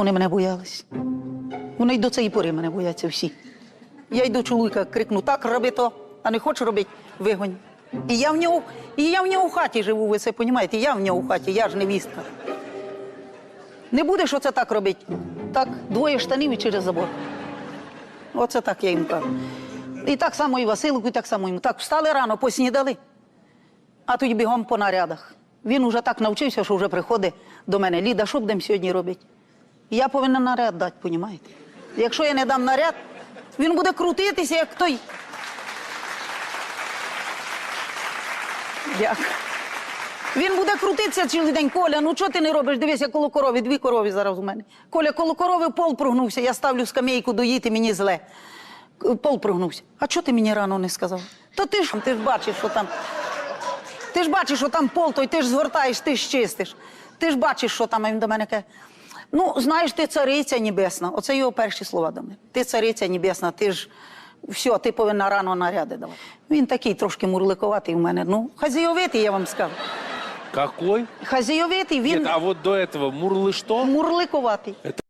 Вони мене боялись. Вони й до цієї пори мене бояться всі. Я й до чоловіка крикну, так роби то, а не хочеш робити, вигонь. І я в нього, і я в нього в хаті живу, ви це розумієте? Я в нього в хаті, я ж невістка. Не будеш оце так робити. Так, двоє штанів і через забор. Оце так я їм кажу. І так само і Василику, і так само йому. Так, встали рано, поснідали, а тоді бігом по нарядах. Він уже так навчився, що вже приходить до мене. Ліда, що будемо сьогодні робити? Я повинна наряд дати, понімаєте? Якщо я не дам наряд, він буде крутитися, як той. Дякую. Він буде крутитися цілий день. Коля, ну чого ти не робиш? Дивися, коло корови, дві корови зараз у мене. Коля, коло корови пол прогнувся, я ставлю скамейку доїти, мені зле. Пол прогнувся. А чого ти мені рано не сказав? То ти ж ти ж бачиш, що там. Ти ж бачиш, що там пол, той ти ж згортаєш, ти ж чистиш. Ти ж бачиш, що там а він до мене каже. Ну, знаєш, ти цариця небесна. Оце його перші слова до мене. Ти цариця небесна, ти ж все, ти повинна рано наряди давати. Він такий трошки мурликоватий у мене. Ну, хазійовитий, я вам скажу. Какой? Хазійовитий, він Нет, а вот до этого Мурлы что? мурликоватий.